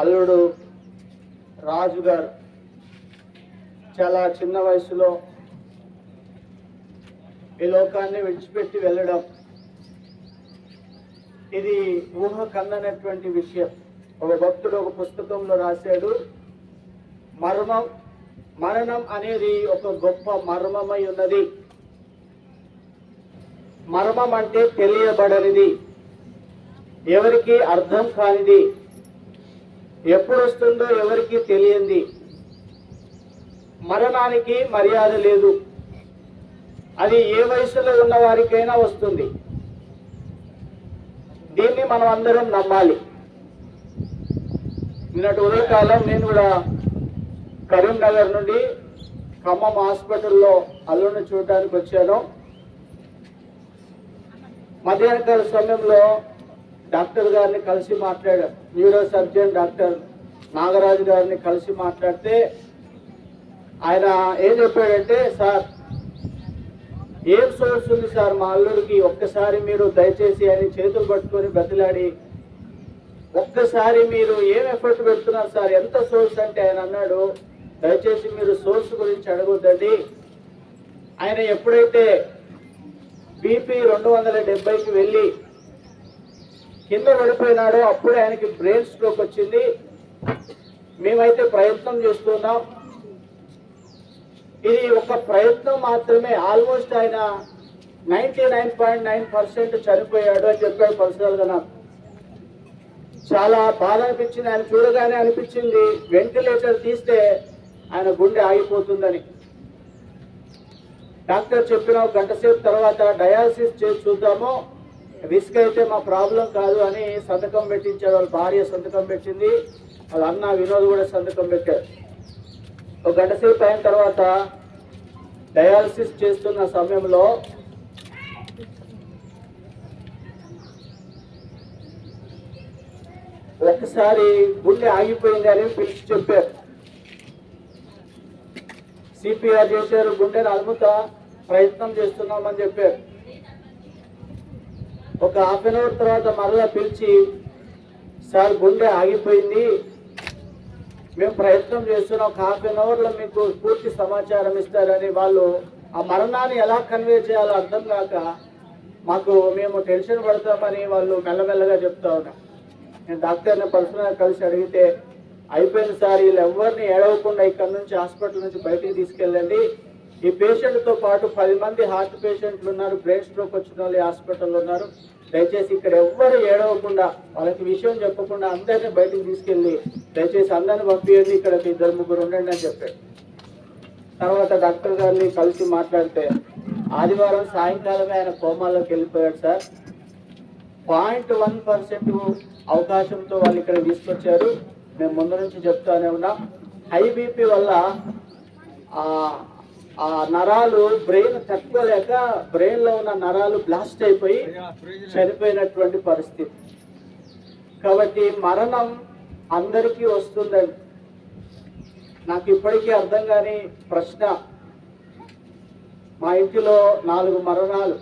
అల్లుడు రాజు గారు చాలా చిన్న వయసులో ఈ లోకాన్ని విడిచిపెట్టి వెళ్ళడం. ఇది ఊహ కందనటువంటి విషయం. ఒక భక్తుడు ఒక పుస్తకంలో రాశాడు మర్మం మరణం అనేది ఒక గొప్ప మర్మమై ఉన్నది. మర్మం అంటే తెలియబడనిది. ఎవరికి అర్థం కానిది. ఎప్పుడు వస్తుందో ఎవరికి తెలియంది. మరణానికి మర్యాద లేదు. అది ఏ వయసులో ఉన్న వారికైనా వస్తుంది. దీన్ని మనం అందరం నమ్మాలి. నిన్నటి ఉదయకాలం నేను కూడా కరీంనగర్ నుండి ఖమ్మం హాస్పిటల్లో అల్లుని చూడటానికి వచ్చాను. మధ్యాహ్నకాల సమయంలో డాక్టర్ గారిని కలిసి మాట్లాడాం న్యూరో సర్జన్ డాక్టర్ నాగరాజు గారిని కలిసి మాట్లాడితే ఆయన ఏం చెప్పాడంటే సార్ ఏం సోర్స్ ఉంది సార్ మా అల్లుడికి? ఒక్కసారి మీరు దయచేసి ఆయన చేతులు పట్టుకొని బతిలాడి ఒక్కసారి మీరు ఏం ఎఫర్ట్ పెడుతున్నారు సార్? ఎంత సోర్స్ అంటే ఆయన అన్నాడు దయచేసి మీరు సోర్స్ గురించి అడగొద్దండి. ఆయన ఎప్పుడైతే బీపీ రెండు వందల డెబ్బైకి వెళ్ళి కింద పడిపోయినాడు అప్పుడే ఆయనకి బ్రెయిన్ స్ట్రోక్ వచ్చింది. మేమైతే ప్రయత్నం చేస్తున్నాం. ఇది ఒక ప్రయత్నం మాత్రమే. ఆల్మోస్ట్ ఆయన ninety nine point nine percent చనిపోయాడు అని చెప్పాడు పర్సనల్గా నాకు. చాలా బాధ అనిపించింది. ఆయన చూడగానే అనిపించింది వెంటిలేటర్ తీస్తే ఆయన గుండె ఆగిపోతుందని. డాక్టర్ చెప్పిన గంట సేపు తర్వాత డయాలసిస్ చేసి చూద్దాము. రిస్క్ అయితే మా ప్రాబ్లం కాదు అని సంతకం పెట్టించాడు వాళ్ళ భార్య సంతకం పెట్టింది. వాళ్ళ అన్న వినోద్ కూడా సంతకం పెట్టాడు ఒక గంట సేపు అయిన తర్వాత డయాలసిస్ చేస్తున్న సమయంలో ఒకసారి గుండె ఆగిపోయింది అని పిలిచి చెప్పారు. సిపిఆర్ చేశారు. గుండెను అద్భుత ప్రయత్నం చేస్తున్నామని చెప్పారు. ఒక హాఫ్ అన్ అవర్ తర్వాత మరలా పిలిచి సార్ గుండె ఆగిపోయింది. మేము ప్రయత్నం చేస్తున్నాం. ఒక హాఫ్ అన్ అవర్లో మీకు పూర్తి సమాచారం ఇస్తారని. వాళ్ళు ఆ మరణాన్ని ఎలా కన్వే చేయాలో అర్థం కాక మాకు మేము టెన్షన్ పడతామని వాళ్ళు మెల్లమెల్లగా చెప్తా ఉన్నాం. నేను డాక్టర్ని పర్సనల్గా కలిసి అడిగితే అయిపోయింది సార్ వీళ్ళు ఎవరిని ఏడవకుండా ఇక్కడ నుంచి హాస్పిటల్ నుంచి బయటికి తీసుకెళ్ళండి. ఈ పేషెంట్తో పాటు పది మంది హార్ట్ పేషెంట్లు ఉన్నారు బ్రెయిన్ స్ట్రోక్ వచ్చిన వాళ్ళు హాస్పిటల్లో ఉన్నారు. దయచేసి ఇక్కడ ఎవ్వరు ఏడవకుండా వాళ్ళకి విషయం చెప్పకుండా అందరినీ బయటికి తీసుకెళ్ళి దయచేసి అందరిని పంపించండి ఇక్కడ ఇద్దరు ముగ్గురు ఉండండి అని చెప్పాడు తర్వాత డాక్టర్ గారిని కలిసి మాట్లాడితే ఆదివారం సాయంకాలమే ఆయన కోమాలోకి వెళ్ళిపోయాడు సార్. పాయింట్ వన్ పర్సెంట్ అవకాశంతో వాళ్ళు ఇక్కడ తీసుకొచ్చారు. మేము ముందు నుంచి చెప్తానే ఉన్నాం. హై బీపీ వల్ల ఆ నరాలు బ్రెయిన్ తట్టుకోలేక బ్రెయిన్లో ఉన్న నరాలు బ్లాస్ట్ అయిపోయి చనిపోయినటువంటి పరిస్థితి. కాబట్టి మరణం అందరికీ వస్తుందండి. నాకు ఇప్పటికీ అర్థం కాని ప్రశ్న. మా ఇంటిలో నాలుగు మరణాలు.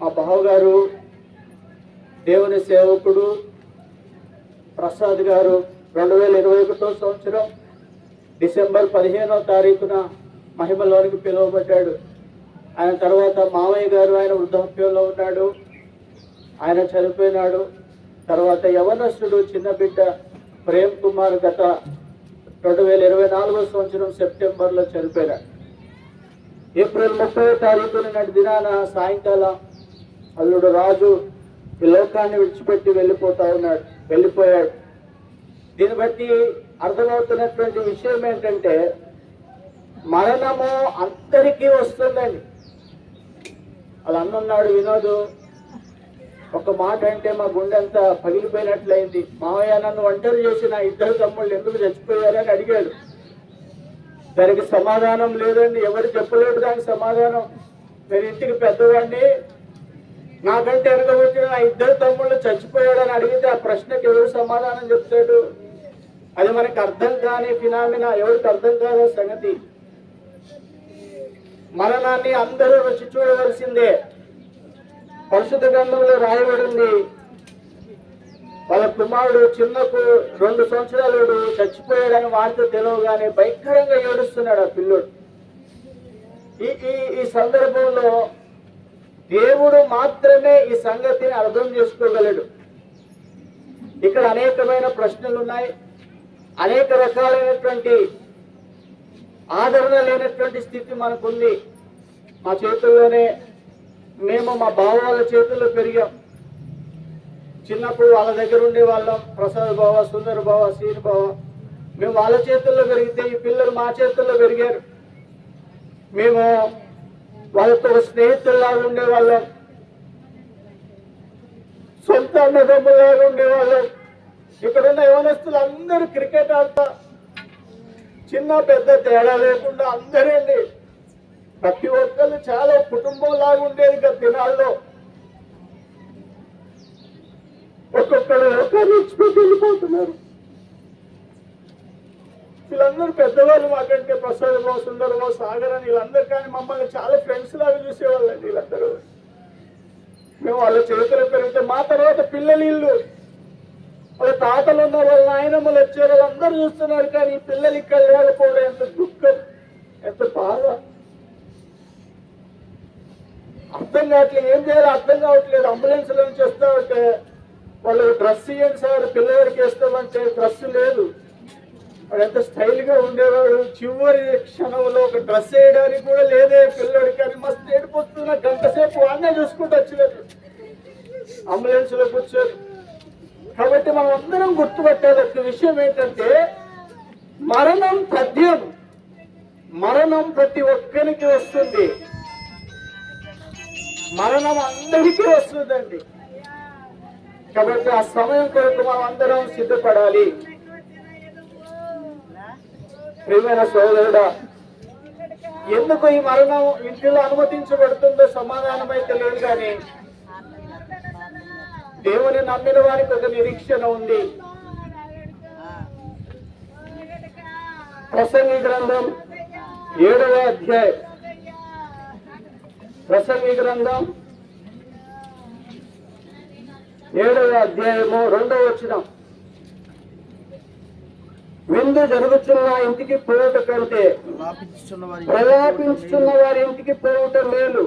మా బావగారు దేవుని సేవకుడు ప్రసాద్ గారు రెండు వేల ఇరవై ఒకటో సంవత్సరం డిసెంబర్ పదిహేనో తారీఖున మహిమలోనికి పిలువబడ్డాడు. ఆయన తర్వాత మామయ్య గారు ఆయన వృద్ధాప్యంలో ఉన్నాడు. ఆయన చనిపోయినాడు. తర్వాత యవనస్తుడు చిన్న బిడ్డ ప్రేమ్ కుమార్ గత రెండు వేల ఇరవై నాలుగో సంవత్సరం సెప్టెంబర్లో చనిపోయినాడు. ఏప్రిల్ ముప్పై తారీఖున నాటి దినాన సాయంకాలం అల్లుడు రాజు ఈ లోకాన్ని విడిచిపెట్టి వెళ్ళిపోతా ఉన్నాడు వెళ్ళిపోయాడు. దీన్ని బట్టి అర్థమవుతున్నటువంటి విషయం ఏంటంటే మరణము అందరికీ వస్తుందండి. అలా అన్నున్నాడు వినోదు. ఒక మాట అంటే మా గుండె అంతా పగిలిపోయినట్లయింది. మావయ్య నన్ను ఒంటరి చేసిన ఇద్దరు తమ్ముళ్ళు ఎందుకు చచ్చిపోయారని అడిగాడు. దానికి సమాధానం లేదండి. ఎవరు చెప్పలేడు దానికి సమాధానం. నేను ఇంటికి పెద్దవాడిని. నాకంటే ఎనగబెట్టిన నా ఇద్దరు తమ్ముళ్ళు చచ్చిపోయాడని అడిగితే ఆ ప్రశ్నకి ఎవరు సమాధానం చెప్తాడు? అది మనకు అర్థం కాని ఫినామినా ఎవరికి అర్థం కాదో సంగతి. మరణాన్ని అందరూ రుచి చూడవలసిందే పరిశుద్ధ గ్రంథంలో రాయబడింది వాళ్ళ కుమారుడు చిన్నకు రెండు సంవత్సరాలు చచ్చిపోయాడని వార్త తెలియగానే భయంకరంగా ఏడుస్తున్నాడు ఆ పిల్లోడు. ఈ ఈ ఈ సందర్భంలో దేవుడు మాత్రమే ఈ సంగతిని అర్థం చేసుకోగలడు. ఇక్కడ అనేకమైన ప్రశ్నలు ఉన్నాయి అనేక రకాలైనటువంటి ఆదరణ లేనటువంటి స్థితి మనకుంది. మా చేతుల్లోనే మేము మా బావ వాళ్ళ చేతుల్లో పెరిగాం. చిన్నప్పుడు వాళ్ళ దగ్గర ఉండే వాళ్ళం ప్రసాద్ బావ సుందర్ బావ సీని బావ. మేము వాళ్ళ చేతుల్లో పెరిగితే ఈ పిల్లలు మా చేతుల్లో పెరిగారు. మేము వాళ్ళతో స్నేహితుల్లాగా ఉండేవాళ్ళం. సొంత అన్నదమ్ములాగా ఉండేవాళ్ళం. ఇక్కడున్న యవనస్తులు అందరూ క్రికెట్ ఆడతా చిన్న పెద్ద తేడా లేకుండా అందరండి ప్రతి ఒక్కరు చాలా కుటుంబం లాగా ఉండేది ఇక దినాల్లో. ఒక్కొక్కరు లోకాన్ని ఇచ్చిపెట్టి వెళ్ళిపోతున్నారు. వీళ్ళందరూ పెద్దవాళ్ళు మాకంటే ప్రసాద్ బాబు సుందర్ బాబు సాగర్ అని వీళ్ళందరూ కానీ మమ్మల్ని చాలా ఫ్రెండ్స్ లాగా చూసేవాళ్ళండి వీళ్ళందరూ. మేము వాళ్ళ చేతులు పెరిగితే మా తర్వాత పిల్లలు ఇల్లు వాళ్ళ తాతలు ఉన్న వాళ్ళ నాయనమ్మలు వచ్చారు వాళ్ళందరూ చూస్తున్నారు కానీ ఈ పిల్లలు ఇక్కడ లేకపోవడం ఎంత దుఃఖం ఎంత బాధ. అర్థం కావట్లేదు ఏం చేయాలో అర్థం కావట్లేదు. అంబులెన్స్లో నుంచి వస్తా ఉంటే వాళ్ళు డ్రెస్ ఇవ్వండి సార్ పిల్లలకి వేస్తామంటే డ్రెస్ లేదు. వాడు ఎంత స్టైల్గా ఉండేవాడు. చివరి క్షణంలో ఒక డ్రెస్ వేయడానికి కూడా లేదే పిల్లడికి అని మస్తు ఏడిపోతున్నా గంట సేపు వాడినే చూసుకుంటూ వచ్చినట్టు అంబులెన్స్లో కూర్చొని కాబట్టి మనం అందరం గుర్తుపెట్టాల్సిన విషయం ఏంటంటే మరణం తథ్యం మరణం ప్రతి ఒక్కరికి వస్తుంది. మరణం అందరికీ వస్తుందండి. కాబట్టి ఆ సమయం కొరకు మనం అందరం సిద్ధపడాలి. ప్రియమైన సోదరుడా ఎందుకు ఈ మరణం ఇంటిలో అనుమతించబడుతుందో సమాధానం అయితే లేదు కానీ దేవుని నమ్మిన వారికి ఒక నిరీక్షణ ఉంది. ప్రసంగి గ్రంథం ఏడవ అధ్యాయం. ప్రసంగి గ్రంథం ఏడవ అధ్యాయము రెండవ వచ్చినాం విందు జరుగుతున్న ఇంటికి పోవుట కంటే ప్రలాపించుతున్న వారి ఇంటికి పోవుట మేలు.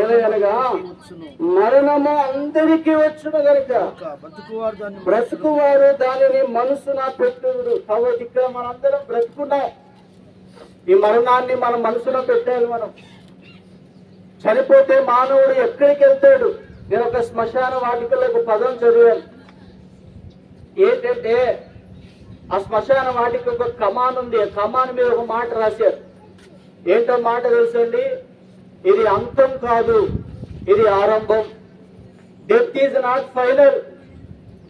ఏలయనగా వచ్చును. మరణము అందరికీ వచ్చును గనుక. దాన్ని బ్రతుకు వారు దానిని మనసున పెట్టుదురు కాబట్టి ఇక్కడ మనందరం బ్రతుకున్నాం ఈ మరణాన్ని మన మనసులో పెట్టాలి మనం. చనిపోతే మానవుడు ఎక్కడికి వెళ్తాడు? నేను ఒక శ్మశాన వాటికలో ఒక పదం చదివాను. ఏంటంటే ఆ శ్మశాన వాటికి ఒక కమాన్ ఉంది. ఆ కమాన్ మీద ఒక మాట రాశారు. ఏంటో మాట తెలుసండి ఇది అంతం కాదు ఇది ఆరంభం. Death is not final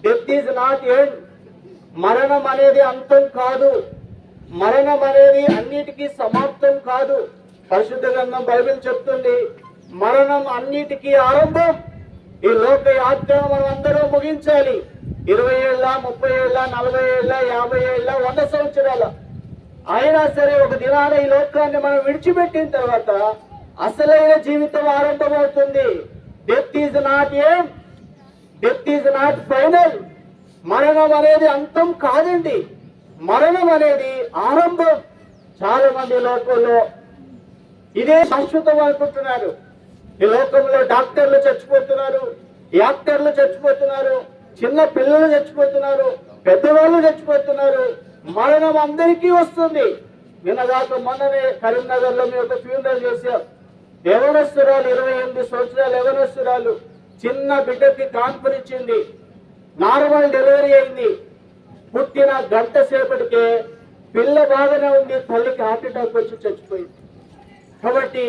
death is not end మరణం అనేది అంతం కాదు. మరణం అనేది అన్నిటికీ సమాప్తం కాదు. పరిశుద్ధ గ్రంథం బైబిల్ చెప్తుంది మరణం అన్నిటికీ ఆరంభం. ఈ లోక యాత్ర మనం అందరూ ముగించాలి. ఇరవై ఏళ్ళ ముప్పై ఏళ్ళ నలభై ఏళ్ళ యాభై ఏళ్ళ వంద సంవత్సరాల. అయినా సరే ఒక దినాన ఈ లోకాన్ని మనం విడిచిపెట్టిన తర్వాత అసలైన జీవితం ఆరంభమవుతుంది. డెత్ ఈజ్ నాట్ ఏం డెత్ ఈజ్ నాట్ ఫైనల్ మరణం అనేది అంతం కాదండి. మరణం అనేది ఆరంభం. చాలా మంది లోకంలో ఇదే శాశ్వతం అనుకుంటున్నారు. ఈ లోకంలో డాక్టర్లు చచ్చిపోతున్నారు. యాక్టర్లు చచ్చిపోతున్నారు. చిన్న పిల్లలు చచ్చిపోతున్నారు పెద్దవాళ్ళు చచ్చిపోతున్నారు. మరణం అందరికీ వస్తుంది. నిన్నగాక మొన్ననే కరీంనగర్లో మేము ఒక ఫ్యూనరల్ చేశాం. యవనస్తురాలు ఇరవై ఎనిమిది సంవత్సరాలు యవనస్తురాలు చిన్న బిడ్డకి కాన్పరిచింది నార్మల్ డెలివరీ అయింది. పుట్టిన గంట సేపటికే పిల్ల బాగానే ఉంది తల్లికి హార్ట్ అటాక్ వచ్చి చచ్చిపోయింది. కాబట్టి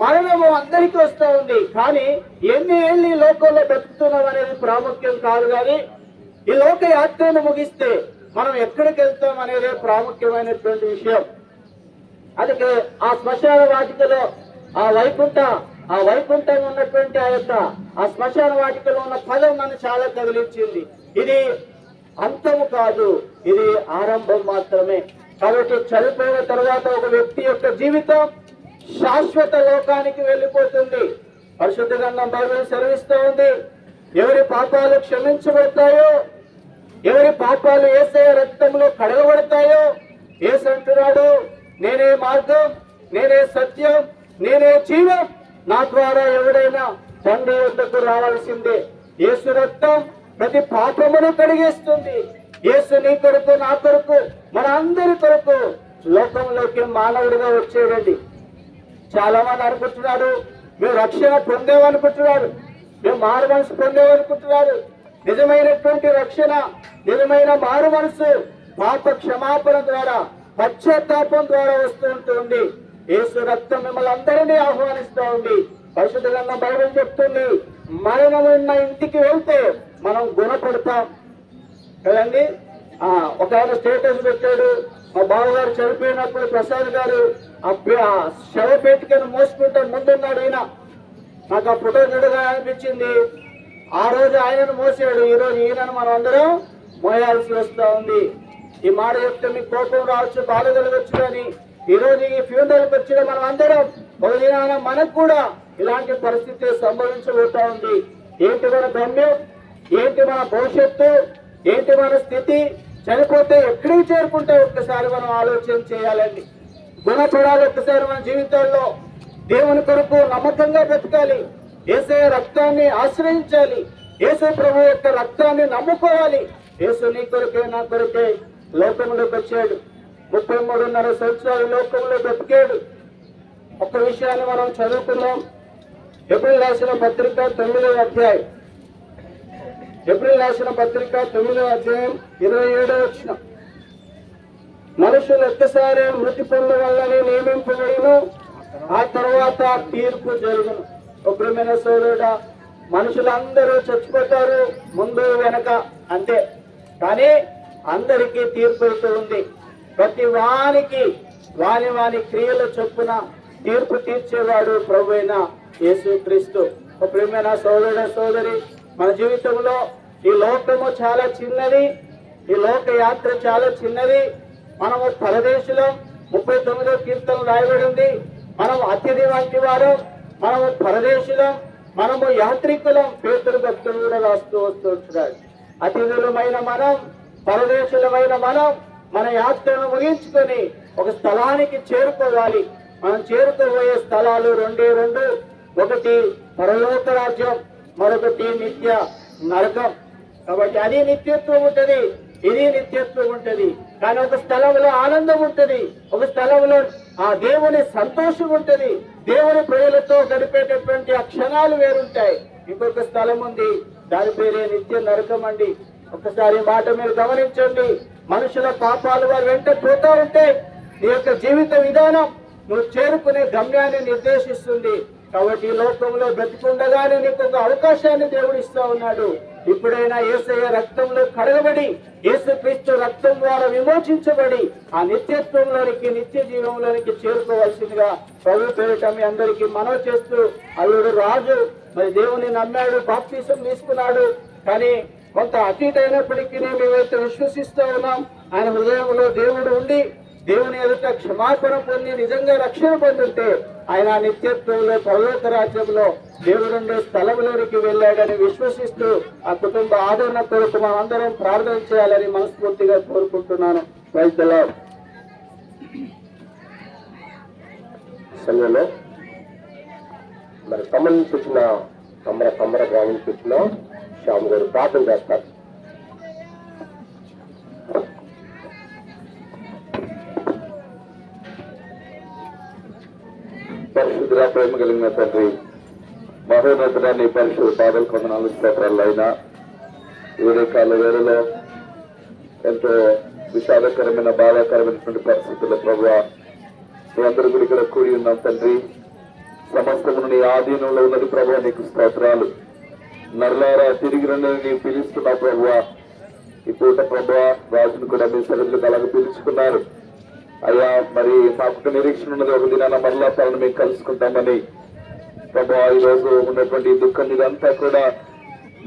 మరణము అందరికీ వస్తూ ఉంది. కానీ ఎన్ని ఏళ్ళు ఈ లోకంలో బ్రతుకుతున్నాం అనేది ప్రాముఖ్యం కాదు కానీ ఈ లోక యాత్రను ముగిస్తే మనం ఎక్కడికి వెళ్తాం అనేది ప్రాముఖ్యమైనటువంటి విషయం. అందుకే ఆ శ్మశాన వాటికలో ఆ వైకుంఠ ఆ వైకుంఠం ఉన్నటువంటి ఆ యొక్క ఆ శ్మశాన వాటికలో ఉన్న పదం నన్ను చాలా కదిలించింది. ఇది అంతము కాదు ఇది ఆరంభం మాత్రమే. కాబట్టి చనిపోయిన తర్వాత ఒక వ్యక్తి యొక్క జీవితం శాశ్వత లోకానికి వెళ్ళిపోతుంది. పరిశుద్ధ గ్రంథం బైబిల్ సెలవిస్తూ ఉంది ఎవరి పాపాలు క్షమించబడతాయో ఎవరి పాపాలు ఏసే రక్తంలో కడగబడతాయో ఏసు అంటున్నాడు నేనే మార్గం నేనే సత్యం నేనే జీవం నా ద్వారా ఎవడైనా తండ్రి వద్దకు రావాల్సిందే. యేసు రక్తం ప్రతి పాపమును కడిగేస్తుంది. యేసు నీ కొరకు నా కొరకు మన అందరి కొరకు లోకంలోకి మానవుడిగా వచ్చేయండి. చాలా మంది అనుకుంటున్నారు. మేము రక్షణ పొందేమనుకుంటున్నారు మేము మారు మనసు పొందేమనుకుంటున్నారు నిజమైనటువంటి రక్షణ నిజమైన మారు మనసు పాప క్షమాపణ ద్వారా పశ్చాత్తాపం ద్వారా వస్తూ ఉంటుంది. యేసు రక్తం మిమ్మల్ని అందరినీ ఆహ్వానిస్తూ ఉంది. పరిశుద్ధ గ్రంథం బైబిల్ చెప్తుంది. మరణం ఉన్న ఇంటికి వెళ్తే మనం గుణపడతాం. కదండి? ఒక ఆయన స్టేటస్ పెట్టాడు. మా బావగారు చనిపోయినప్పుడు ప్రసాద్ గారు ఆ ఆ మోసుకుంటే ముందున్నాడు ఈయన. నాకు ఆ ఫోటో చూడగా అనిపించింది. ఆ రోజు ఆయనను మోసాడు. ఈరోజు ఈయనను మనం అందరం మోయాల్సి వస్తూ ఉంది. ఈ మాట చెప్తే మీకు కోపం రావచ్చు బాధ కలగచ్చు కానీ ఈ ఈ ఫ్యూనరల్కి వచ్చిన మనం అందరం ఒక దినాన మనకు కూడా ఇలాంటి పరిస్థితి సంభవించబోతా ఉంది. ఏంటి మన గమ్యం? ఏంటి మన భవిష్యత్తు? ఏంటి మన స్థితి? చనిపోతే ఎక్కడికి చేరుకుంటే ఒక్కసారి మనం ఆలోచన చేయాలండి. గుణ చూడాలి ఒక్కసారి మన జీవితాల్లో. దేవుని కొరకు నమ్మకంగా బ్రతకాలి. ఏసే రక్తాన్ని ఆశ్రయించాలి. ఏసే ప్రభు యొక్క రక్తాన్ని నమ్ముకోవాలి. ఏసు నీ కొరకే నా కొరకే లోకంలోకి వచ్చాడు. ముప్పై మూడున్నర సంవత్సరాలు లోకంలో బ్రతికాడు. ఒక్క విషయాన్ని మనం చదువుకున్నాం ఎప్పుడు రాసిన పత్రిక తొమ్మిదవ అధ్యాయం. ఏప్రిల్ రాసిన పత్రిక తొమ్మిదవ అధ్యాయం ఇరవై ఏడవ వచ్చిన. మనుషులు ఒక్కసారి మృతి పొందవల్లని నియమింపబడిను ఆ తర్వాత తీర్పు జరుగును. ఒకరమైన సోదరుడా మనుషులందరూ చచ్చిపోతారు ముందు వెనక అంతే కానీ అందరికీ తీర్పు అయితే ఉంది. ప్రతి వానికి వాని వాని క్రియల చొప్పున తీర్పు తీర్చేవాడు ప్రభు అయిన యేసుక్రీస్తు. ఒక ప్రియమైన సోదరుడ సోదరి మన జీవితంలో ఈ లోకము చాలా చిన్నది ఈ లోక యాత్ర చాలా చిన్నది. మనము పరదేశిలో ముప్పై తొమ్మిదో కీర్తన రాయబడి ఉంది. మనం అతిథి వంటి వారు మనము పరదేశిలో మనము యాత్రికులం. పేతురు భక్తులు కూడా రాస్తూ వస్తూ ఉంటున్నాడు అతిథులమైన మనం పరదేశులమైన మనం మన యాత్రను ముగించుకొని ఒక స్థలానికి చేరుకోవాలి. మనం చేరుకోబోయే స్థలాలు రెండే రెండు. ఒకటి పరలోక రాజ్యం మరొకటి నిత్య నరకం. కాబట్టి అది నిత్యత్వం ఉంటుంది. ఇది నిత్యత్వం ఉంటుంది. కానీ ఒక స్థలంలో ఆనందం ఉంటుంది. ఒక స్థలంలో ఆ దేవుని సంతోషం ఉంటుంది. దేవుని ప్రజలతో గడిపేటటువంటి ఆ క్షణాలు వేరుంటాయి. ఇంకొక స్థలం ఉంది. దాని పేరే నిత్య నరకం అండి. ఒకసారి మాట మీరు గమనించండి. మనుషుల పాపాలు వారు వెంట పోతా ఉంటే నీ యొక్క జీవిత విధానం నువ్వు చేరుకునే గమ్యాన్ని నిర్దేశిస్తుంది. కాబట్టి ఈ లోకంలో బ్రతికుండగానే నీకు ఒక అవకాశాన్ని దేవుడు ఇస్తా ఉన్నాడు. ఇప్పుడైనా ఏసయ్య రక్తంలో కడగబడి యేసుక్రీస్తు రక్తం ద్వారా విమోచించబడి ఆ నిత్యత్వంలోనికి నిత్య జీవంలోనికి చేరుకోవాల్సిందిగా ప్రభు పేరిట మీ అందరికీ మనవి చేస్తూ అల్లుడు రాజు మరి దేవుని నమ్మాడు బాప్తీసం తీసుకున్నాడు. కానీ కొంత అటు అయినప్పటికీ మేమైతే విశ్వసిస్తూ ఉన్నాం. ఆయన హృదయంలో దేవుడు ఉండి దేవుని ఎదుట క్షమాపణ పొంది నిజంగా రక్షణ పొందుంటే ఆయన నిత్యత్వంలో పరలోక రాజ్యంలో దేవుడు స్థలంలోనికి వెళ్ళాడని విశ్వసిస్తూ ఆ కుటుంబ ఆదరణ కొరకు మనందరం ప్రార్థన చేయాలని మనస్ఫూర్తిగా కోరుకుంటున్నాను. వైద్యుల సమయంలో మరి ఖమ్మం చూసిన వచ్చిన కమ్మర కమ్మర గ్రామం చూసిన శ్యామ్ గారు ప్రార్థన చేస్తారు. పరిశుద్ధుల ప్రేమ కలిగిన తండ్రి మహోన్నతుడా నీ పరిశుద్ధ పాదల కొందనాలు స్తోత్రాలు అయినా ఏడే కాల వేళలో ఎంతో విషాదకరమైన బాధాకరమైనటువంటి పరిస్థితుల్లో ప్రభావ మీ అందరూ కూడా ఇక్కడ కూడి ఉన్నాం తండ్రి. సమస్తమును నీ ఆధీనంలో ఉన్నది ప్రభు నీకు స్తోత్రాలు. నరలారా తిరిగి రండి నీ పిలుస్తున్నావు ప్రభు ఈ పూట ప్రభు రాజును కూడా మీ సరిగ్గా అలాగ పిలుచుకున్నారు. అయ్యా మరి మాకు నిరీక్షణ ఉన్నది. ఒక దినాన మరలా తనను మేము కలుసుకుంటామని ప్రభు ఈ రోజు ఉన్నటువంటి దుఃఖం ఇదంతా కూడా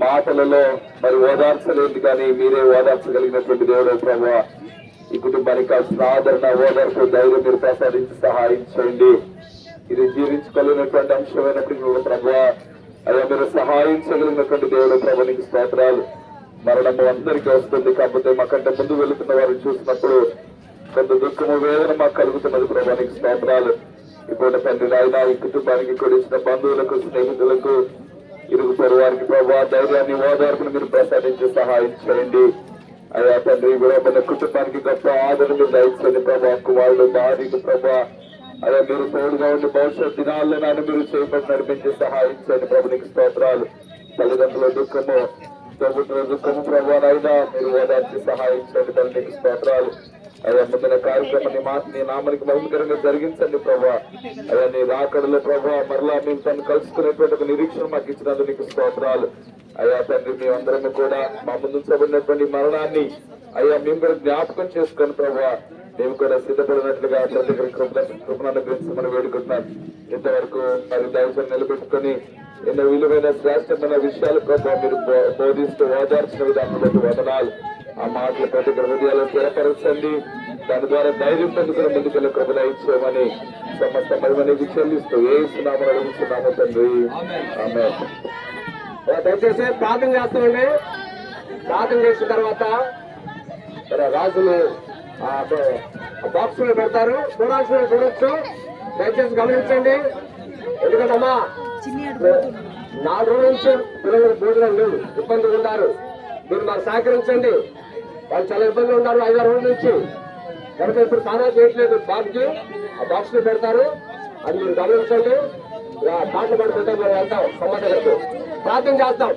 మాటలలో మరి ఓదార్చలేదు కానీ మీరే ఓదార్చగలిగినటువంటి దేవుడు ప్రభు. ఈ కుటుంబానికి కావాల్సిన ఆదరణ ఓదార్పు ధైర్యం మీరు ప్రసాదించి సహాయం చేయండి. ఇది జీవించుకోలేనటువంటి అంశమైనప్పటికీ కూడా ప్రభు మీరు సహాయం చేయగలిగినటువంటి దేవుడు ప్రభు నీకు స్తోత్రాలు. మరణము అందరికీ వస్తుంది. కాకపోతే మాకంటే ముందు వెళుతున్న వారిని చూసినప్పుడు కొంత దుఃఖము వేదన మాకు కలుగుతున్నది ప్రభానికి స్తోత్రాలు. ఇప్పుడు తండ్రి నాయన ఈ కుటుంబానికి కొడిచిన బంధువులకు స్నేహితులకు ఇరుగు పొరుగు ప్రభా ధైర్యాన్ని ఓదార్పును మీరు ప్రసాదించి సహాయం చేయండి. అయ్యా తండ్రి మన కుటుంబానికి గొప్ప ఆదరణ మీరు దయచేయండి ప్రభా కుమారుడు భార్యకు ప్రభా. అదే మీరు తోడుగా ఉండి భవిష్యత్ దినాల్లో నన్ను మీరు చేపట్టి నడిపించి సహాయం చేయండి ప్రభునికి స్తోత్రాలు. తల్లిదండ్రుల దుఃఖము తోబుట్టుల దుఃఖము ప్రభానైనా మీరు ఓదార్చి సహాయం చేయండి తల్లి స్తోత్రాలు. అయ్యా ముందున కార్యక్రమం నీ మాట నీ నామానికి మహిమకరంగా జరిగించండి ప్రభా. అయ్యా నీ రాకడలో ప్రభా మరలా మేము తను కలుసుకునేటువంటి ఒక నిరీక్షణ మాకు ఇచ్చినందుకు నీకు స్తోత్రాలు. అయ్యా తండ్రి మేమందరం కూడా మా ముందు ఉంచబడినటువంటి మరణాన్ని అయ్యా మేము కూడా జ్ఞాపకం చేసుకొని ప్రభా మేము కూడా సిద్ధపడినట్లుగా ప్రతి కృపణను గురించి మనం వేడుకుంటున్నాం. ఇంతవరకు మరి దైవం నిలబెట్టుకొని ఎన్నో విలువైన శ్రేష్టమైన విషయాలు ప్రభావ మీరు బోధిస్తూ ఓదార్చిన విధానం బట్టి వదనాలు. ఆ మాటలు ప్రతి హృదయాలను స్థిరపరచండి దాని ద్వారా ధైర్యం పెట్టుకుని ముందుకెళ్ళి కృపణ ఇచ్చామని సమస్త మహిమనికి చెల్లిస్తూ ఏ సునామని అడుగుతున్నాము తండ్రి ఆమె దయచేసి ప్రార్థన చేస్తామండి. ప్రార్థన చేసిన తర్వాత రాజులు బాక్స్లో పెడతారు. చూడాల్సిన చూడొచ్చు. దయచేసి గమనించండి. ఎందుకంటే అమ్మా నాలుగు రోజుల నుంచి పిల్లలు భోజనం లేవు. ఇబ్బందులు ఉన్నారు. మీరు మరి సహకరించండి. వాళ్ళు చాలా ఇబ్బందులు ఉన్నారు ఐదారు రోజుల నుంచి. కనుక ఇప్పుడు సానా చేయట్లేదు బాబుకి. ఆ బాక్స్లో పెడతారు. అది మీరు గమనించండి. ఇలా పాటలు పడుతుంటే మనం వెళ్తాం సమాధి దగ్గరకు ప్రార్థన చేస్తాం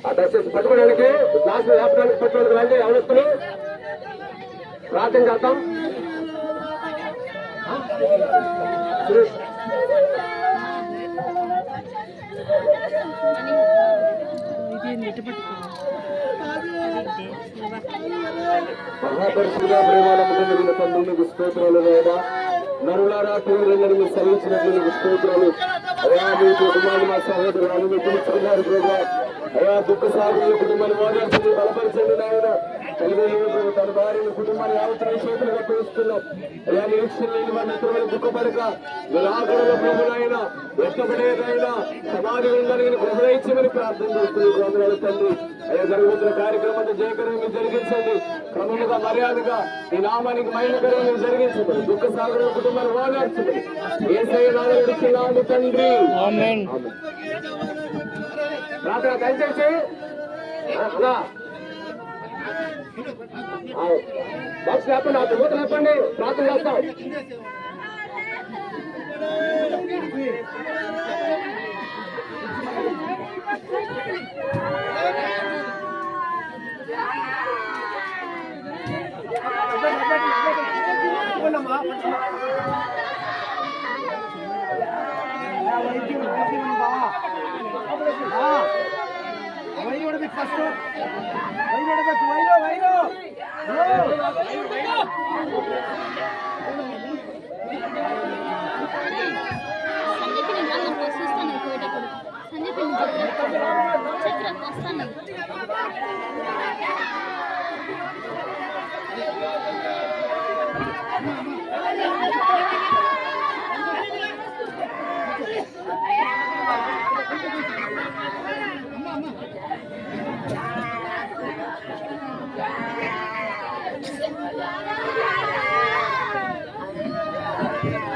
ఆ దయచేసి పట్టుకోవడానికి గ్లాస్ లేపడానికి పట్టుకోవడానికి రండి ఎవరిస్తులు ప్రార్థన చేస్తాం మహాపరిశుద్ధ మహాపరిశుగా ప్రేమానమ్మకం తండ్రి నీకు స్తోత్రాలు నాయనా నరులారా తీవ్రంగా మీరు సహించినట్లు నీకు స్తోత్రాలు అయా మీ కుటుంబాన్ని మా సహోదరులు మీరు పిలుచుకున్నారు ప్రభా. అయా దుఃఖ సాగు కుటుంబాన్ని ఓదార్చండి బలపరచండి నాయన. తల్లిదండ్రులు తన భార్యను కుటుంబాన్ని యావత్తు చేతులుగా పిలుస్తున్నాం. అయా నిరీక్షణ లేని వారిని ఎంతమంది దుఃఖపడక మీరు ఆకరణ ప్రభునైనా ఎత్తబడేదైనా సమాధి ఉందని కృపణించమని ప్రార్థన చేస్తుంది వందనాలు తండ్రి. అయ్యా జరుగుతున్న కార్యక్రమాన్ని జయకరం మీరు జరిగించండి. క్రమముగా మర్యాదగా ఈ నామానికి మీరు జరిగించండి. దుఃఖ సాగర కుటుంబాన్ని ఓదార్చండి ఏ సైనాలు తండ్రి. ప్రార్థన దయచేసి బాక్స్ లేపండి ఆ మూత లేపండి ప్రార్థన చేస్తాం ఫస్ట్ వైరు అడగచ్చు వైరు వైరు సంజీపిని గ్రంథంలో చూస్తాను పోయేటప్పుడు Yeah.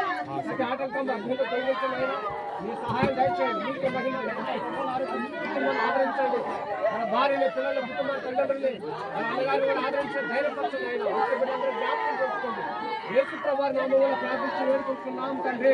ఆటంకం అద్భుత కలిగించండి మీ సహాయం దయచేయండి. మీకు మహిళలు కుటుంబాన్ని ఆదరించండి. మన భార్యని పిల్లల కుటుంబ తల్లిదండ్రుల్ని మన అన్నగారిని కూడా ఆదరించే ధైర్యపరచండి ఆయన. బిడ్డలందరూ జ్ఞాపకం చేసుకోండి. యేసు ప్రభావి నామం వల్ల ప్రార్థించి వేడుకుంటున్నాం తండ్రి.